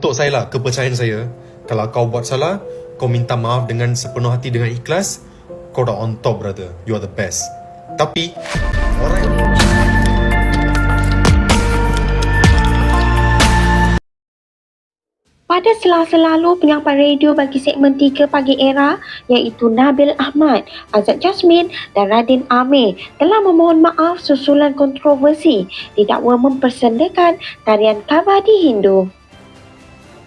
Untuk saya lah, kepercayaan saya, kalau kau buat salah, kau minta maaf dengan sepenuh hati dengan ikhlas, kau dah on top brother. You are the best. Tapi, orang. Pada selasa lalu, penyampai radio bagi segmen 3 pagi era iaitu Nabil Ahmad, Azad Jasmine dan Radin Amir telah memohon maaf susulan kontroversi didakwa mempersendakan tarian Kavadi Hindu.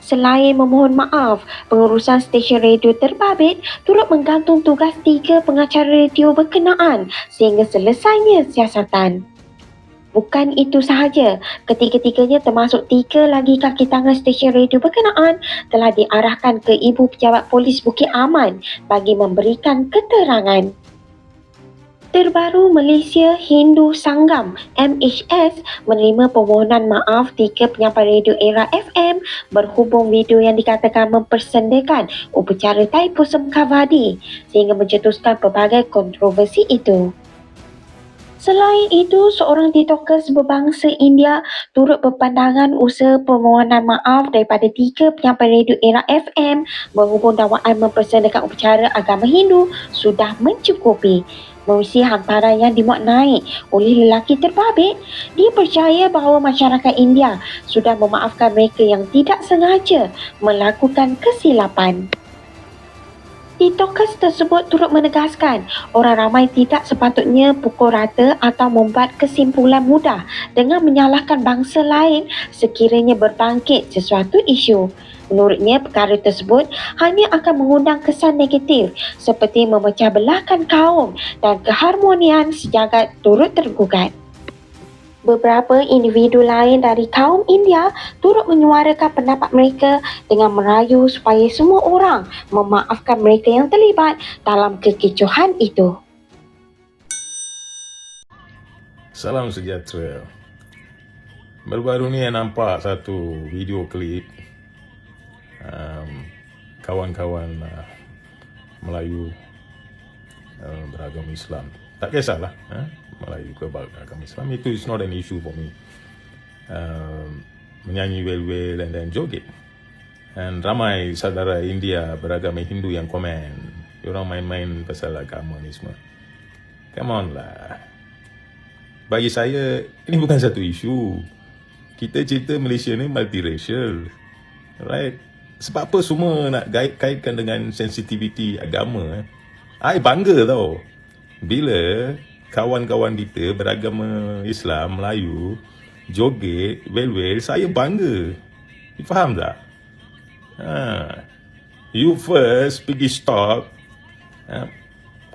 Selain memohon maaf, pengurusan stesen radio terbabit turut menggantung tugas tiga pengacara radio berkenaan sehingga selesainya siasatan. Bukan itu sahaja, ketiga-tiganya termasuk tiga lagi kaki tangan stesen radio berkenaan telah diarahkan ke Ibu Pejabat Polis Bukit Aman bagi memberikan keterangan. Terbaru Malaysia Hindu Sanggam MHS menerima permohonan maaf tiga penyampai radio era FM berhubung video yang dikatakan mempersendakan upacara Thaipusam Kavadi sehingga mencetuskan pelbagai kontroversi itu. Selain itu, seorang tiktokers berbangsa India turut berpandangan usaha permohonan maaf daripada tiga penyampai radio era FM berhubung dakwaan mempersendakan upacara agama Hindu sudah mencukupi. Mengisi hantaran yang dimuat naik oleh lelaki terbabit, dia percaya bahawa masyarakat India sudah memaafkan mereka yang tidak sengaja melakukan kesilapan. TikTokers tersebut turut menegaskan orang ramai tidak sepatutnya pukul rata atau membuat kesimpulan mudah dengan menyalahkan bangsa lain sekiranya berbangkit sesuatu isu. Menurutnya, perkara tersebut hanya akan mengundang kesan negatif seperti memecah belahkan kaum dan keharmonian sejagat turut tergugat. Beberapa individu lain dari kaum India turut menyuarakan pendapat mereka dengan merayu supaya semua orang memaafkan mereka yang terlibat dalam kekecohan itu. Salam sejahtera. Baru-baru ni saya nampak satu video klip um, kawan-kawan uh, Melayu uh, beragama Islam. Tak kisahlah, eh? Melayu ke beragama Islam itu is not an issue for me. Um, menyanyi well-well and then joget. Dan ramai saudara India beragama Hindu yang komen. Diorang main-main pasal agama ni semua. Come on lah. Bagi saya, ini bukan satu isu. Kita cerita Malaysia ni multiracial. Right? Sebab apa semua nak kait kaitkan dengan sensitivity agama? Eh? I bangga tau. Bila kawan-kawan kita beragama Islam, Melayu, joget, well-well, saya bangga. You faham tak? Ha. You first pergi stop. Ha.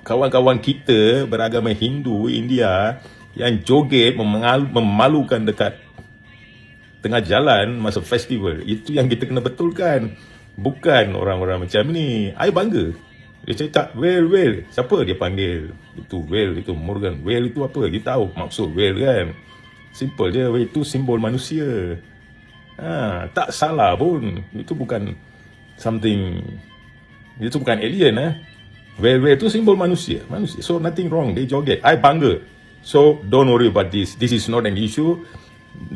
Kawan-kawan kita beragama Hindu, India yang joget memalukan dekat tengah jalan masa festival. Itu yang kita kena betulkan. Bukan orang-orang macam ni. I bangga. Dia cakap, well, well. Siapa dia panggil? Itu well, itu Morgan. Well itu apa? Dia tahu maksud well kan? Simple je. Well itu simbol manusia. Ha, tak salah pun. Itu bukan something... Itu bukan alien eh. Well, well itu simbol manusia. Manusia. So nothing wrong. Dia joget. I bangga. So don't worry about this. This is not an issue.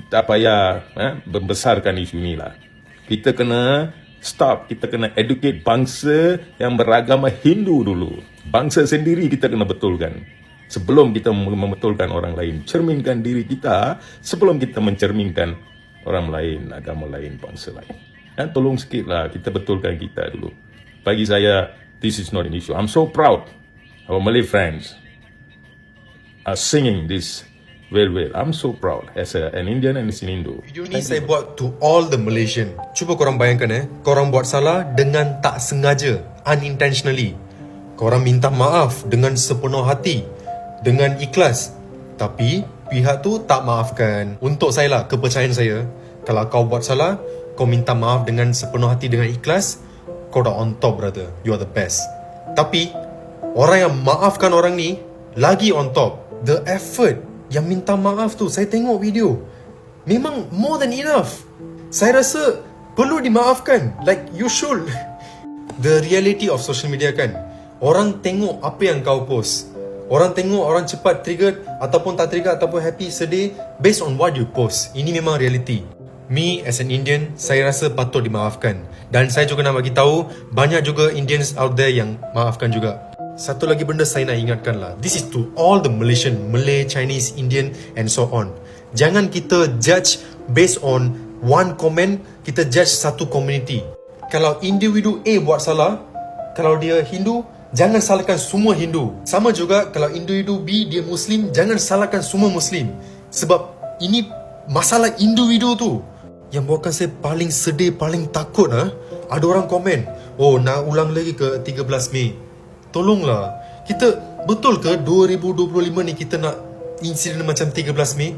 Tak payah eh, membesarkan isu ni lah. Kita kena stop. Kita kena educate bangsa yang beragama Hindu dulu. Bangsa sendiri kita kena betulkan. Sebelum kita membetulkan orang lain. Cerminkan diri kita sebelum kita mencerminkan orang lain, agama lain, bangsa lain. Dan tolong sikit lah kita betulkan kita dulu. Bagi saya, this is not an issue. I'm so proud our Malay friends are singing this well well. I'm so proud as a, an Indian and an Indo. Video ni saya buat to all the Malaysian. Cuba korang bayangkan eh, korang buat salah dengan tak sengaja, unintentionally. Korang minta maaf dengan sepenuh hati, dengan ikhlas. Tapi pihak tu tak maafkan. Untuk saya lah, kepercayaan saya, kalau kau buat salah, kau minta maaf dengan sepenuh hati dengan ikhlas, kau dah on top brother. You are the best. Tapi orang yang maafkan orang ni lagi on top. The effort yang minta maaf tu, saya tengok video. Memang more than enough. Saya rasa perlu dimaafkan. Like you should. The reality of social media kan. Orang tengok apa yang kau post. Orang tengok orang cepat triggered ataupun tak triggered ataupun happy, sedih based on what you post. Ini memang reality. Me as an Indian, saya rasa patut dimaafkan. Dan saya juga nak bagi tahu banyak juga Indians out there yang maafkan juga. Satu lagi benda saya nak ingatkan lah. This is to all the Malaysian, Malay, Chinese, Indian and so on. Jangan kita judge based on one comment, kita judge satu community. Kalau individu A buat salah, kalau dia Hindu, jangan salahkan semua Hindu. Sama juga kalau individu B dia Muslim, jangan salahkan semua Muslim. Sebab ini masalah individu tu. Yang buatkan saya paling sedih, paling takut ah. Ada orang komen, "Oh, nak ulang lagi ke 13 Mei." Tolonglah. Kita betul ke 2025 ni kita nak insiden macam 13 Mei?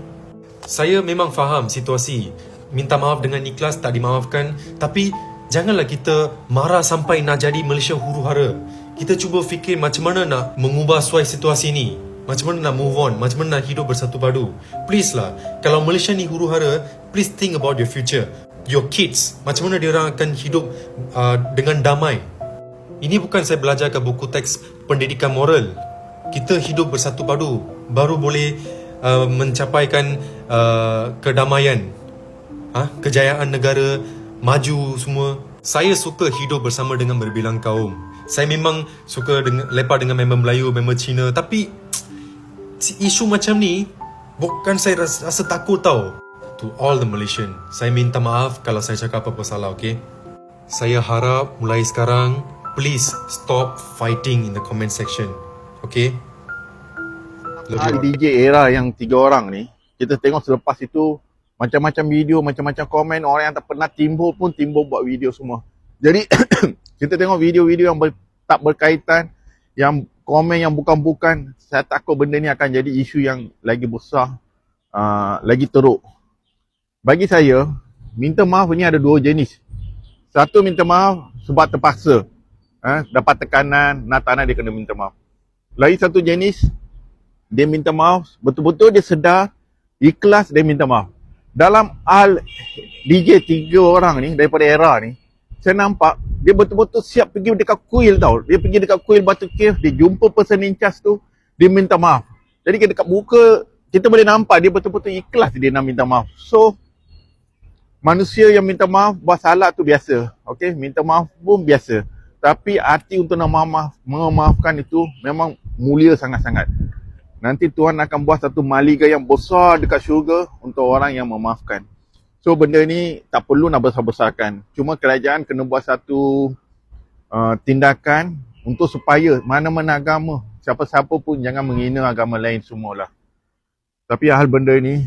Saya memang faham situasi. Minta maaf dengan ikhlas tak dimaafkan, tapi janganlah kita marah sampai nak jadi Malaysia huru-hara. Kita cuba fikir macam mana nak mengubah suai situasi ni. Macam mana nak move on, macam mana nak hidup bersatu padu. Please lah, kalau Malaysia ni huru-hara, please think about your future. Your kids, macam mana dia orang akan hidup uh, dengan damai. Ini bukan saya belajar ke buku teks pendidikan moral. Kita hidup bersatu padu baru boleh uh, mencapaikan uh, kedamaian, ha? kejayaan negara, maju semua. Saya suka hidup bersama dengan berbilang kaum. Saya memang suka dengan, lepak dengan member Melayu, member Cina. Tapi isu macam ni bukan saya rasa, rasa takut tau. To all the Malaysian, saya minta maaf kalau saya cakap apa-apa salah, okay? Saya harap mulai sekarang please stop fighting in the comment section. Okay? Love. DJ era yang tiga orang ni, kita tengok selepas itu macam-macam video, macam-macam komen, orang yang tak pernah timbul pun timbul buat video semua. Jadi kita tengok video-video yang ber, tak berkaitan, yang komen yang bukan-bukan, saya takut benda ni akan jadi isu yang lagi besar, uh, lagi teruk. Bagi saya, minta maaf ni ada dua jenis. Satu minta maaf sebab terpaksa. Eh, dapat tekanan, nak tak nak dia kena minta maaf. Lagi satu jenis, dia minta maaf, betul-betul dia sedar, ikhlas dia minta maaf. Dalam hal DJ tiga orang ni daripada era ni, saya nampak dia betul-betul siap pergi dekat kuil tau. Dia pergi dekat kuil Batu Cave, dia jumpa person in charge tu, dia minta maaf. Jadi kita dekat muka, kita boleh nampak dia betul-betul ikhlas dia nak minta maaf. So, manusia yang minta maaf buat salah tu biasa. Okay, minta maaf pun biasa. Tapi hati untuk nak maaf, memaafkan itu memang mulia sangat-sangat. Nanti Tuhan akan buat satu maliga yang besar dekat syurga untuk orang yang memaafkan. So benda ni tak perlu nak besar-besarkan. Cuma kerajaan kena buat satu uh, tindakan untuk supaya mana-mana agama, siapa-siapa pun jangan menghina agama lain semualah. Tapi hal benda ni,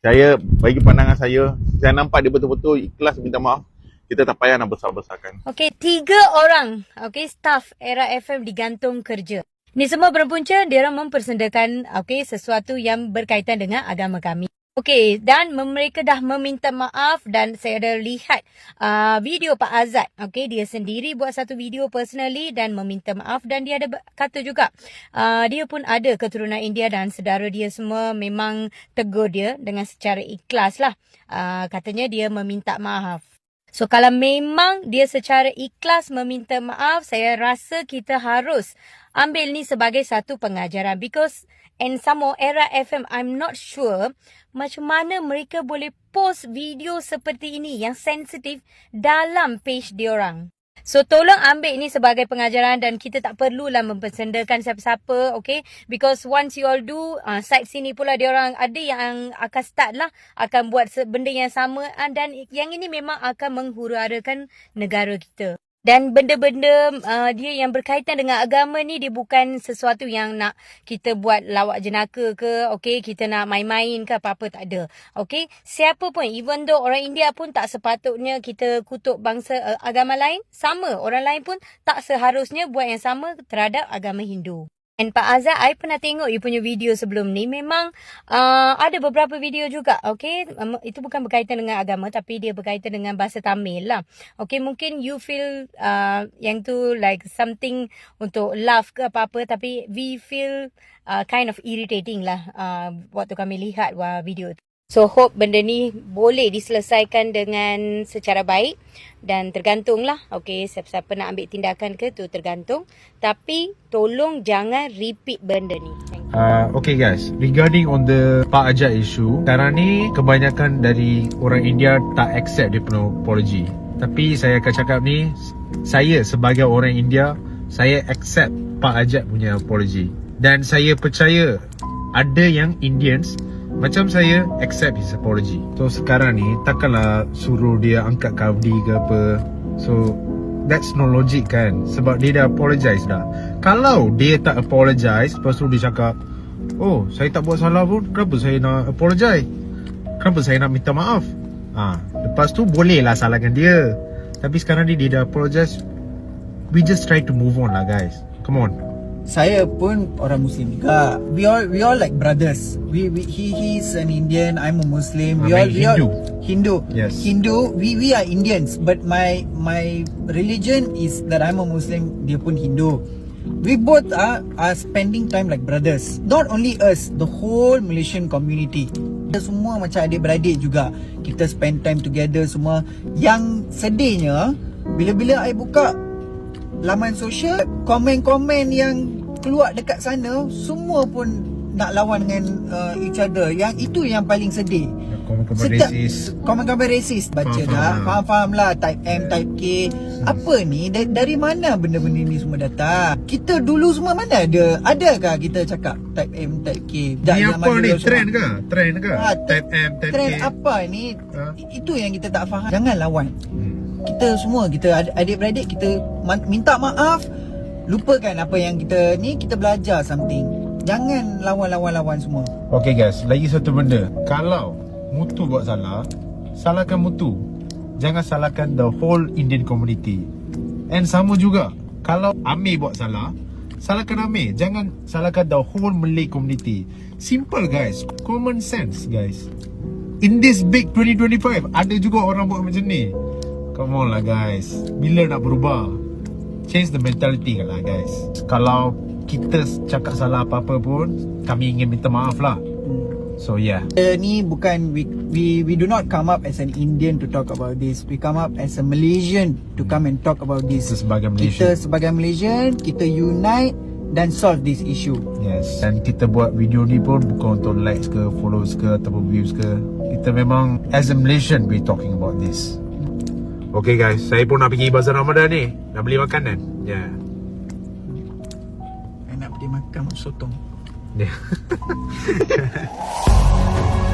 saya bagi pandangan saya, saya nampak dia betul-betul ikhlas minta maaf. Kita tak payah nak besar-besarkan. Okey, tiga orang, okey, staff era FM digantung kerja. Ni semua berpunca dia orang mempersendakan okey sesuatu yang berkaitan dengan agama kami. Okey, dan mereka dah meminta maaf dan saya ada lihat uh, video Pak Azad. Okey, dia sendiri buat satu video personally dan meminta maaf dan dia ada kata juga uh, dia pun ada keturunan India dan saudara dia semua memang tegur dia dengan secara ikhlas lah. Uh, katanya dia meminta maaf. So kalau memang dia secara ikhlas meminta maaf, saya rasa kita harus ambil ni sebagai satu pengajaran because and some more era FM I'm not sure macam mana mereka boleh post video seperti ini yang sensitif dalam page diorang. So tolong ambil ini sebagai pengajaran dan kita tak perlulah mempersendakan siapa-siapa, okay? Because once you all do, uh, side sini pula dia orang ada yang akan start lah, akan buat benda yang sama uh, dan yang ini memang akan menghuru-harakan negara kita. Dan benda-benda uh, dia yang berkaitan dengan agama ni dia bukan sesuatu yang nak kita buat lawak jenaka ke, okay, kita nak main-main ke apa-apa tak ada. Okay, siapa pun, even though orang India pun tak sepatutnya kita kutuk bangsa uh, agama lain, sama. Orang lain pun tak seharusnya buat yang sama terhadap agama Hindu. And Pak Azad, I pernah tengok you punya video sebelum ni. Memang uh, ada beberapa video juga, okay? Um, itu bukan berkaitan dengan agama tapi dia berkaitan dengan bahasa Tamil lah. Okay, mungkin you feel uh, yang tu like something untuk laugh ke apa-apa tapi we feel uh, kind of irritating lah uh, waktu kami lihat wah, video tu. So hope benda ni boleh diselesaikan dengan secara baik dan tergantunglah. Okay, siapa-siapa nak ambil tindakan ke tu tergantung. Tapi tolong jangan repeat benda ni. Uh, okay guys, regarding on the Pak Ajak issue, sekarang ni kebanyakan dari orang India tak accept dia punya apology. Tapi saya akan cakap ni, saya sebagai orang India, saya accept Pak Ajak punya apology. Dan saya percaya ada yang Indians macam saya accept his apology. So sekarang ni takkanlah suruh dia angkat kavdi ke apa. So that's no logic kan sebab dia dah apologize dah. Kalau dia tak apologize lepas tu dia cakap, "Oh, saya tak buat salah pun, kenapa saya nak apologize? Kenapa saya nak minta maaf?" Ah, ha, lepas tu bolehlah salahkan dia. Tapi sekarang ni dia dah apologize. We just try to move on lah guys. Come on. Saya pun orang Muslim juga. We all we all like brothers. We, we he he's an Indian. I'm a Muslim. We all mean we all Hindu. Hindu. Yes. Hindu. We we are Indians. But my my religion is that I'm a Muslim. Dia pun Hindu. We both are are spending time like brothers. Not only us, the whole Malaysian community. Kita semua macam adik-beradik juga. Kita spend time together semua. Yang sedihnya bila-bila I buka laman sosial komen-komen yang keluar dekat sana semua pun nak lawan dengan uh, each other yang itu yang paling sedih Komen-komen racist. komen-komen racist baca Faham, dah faham. faham-faham lah type M type K apa ni dari, dari mana benda-benda ni semua datang kita dulu semua mana ada adakah kita cakap type M type K Ni zaman apa ni? Trend ke? Trend ke? Ah, type M, type trend K. apa ni Ha? itu yang kita tak faham jangan lawan Hmm. kita semua kita ad- adik-beradik kita minta maaf lupakan apa yang kita ni kita belajar something jangan lawan-lawan-lawan semua Okay guys, lagi satu benda. Kalau Mutu buat salah, salahkan Mutu. Jangan salahkan the whole Indian community. And sama juga, kalau Amir buat salah, salahkan Amir. Jangan salahkan the whole Malay community. Simple guys, common sense guys. In this big 2025, ada juga orang buat macam ni. Come on lah guys. Bila nak berubah? Change the mentality lah guys. Kalau kita cakap salah apa-apa pun, kami ingin minta maaf lah. So yeah. uh, ni bukan we, we we do not come up as an Indian to talk about this we come up as a Malaysian to come and talk about this Kita sebagai kita Malaysian. sebagai Malaysian kita unite dan solve this issue Yes. Dan kita buat video ni pun bukan untuk likes ke, follows ke ataupun views ke. Kita memang as a Malaysian we talking about this. Okay guys, saya pun nak pergi bazar Ramadan ni. Nak beli makanan. Ya. Yeah. I nak pergi makan sotong Yeah.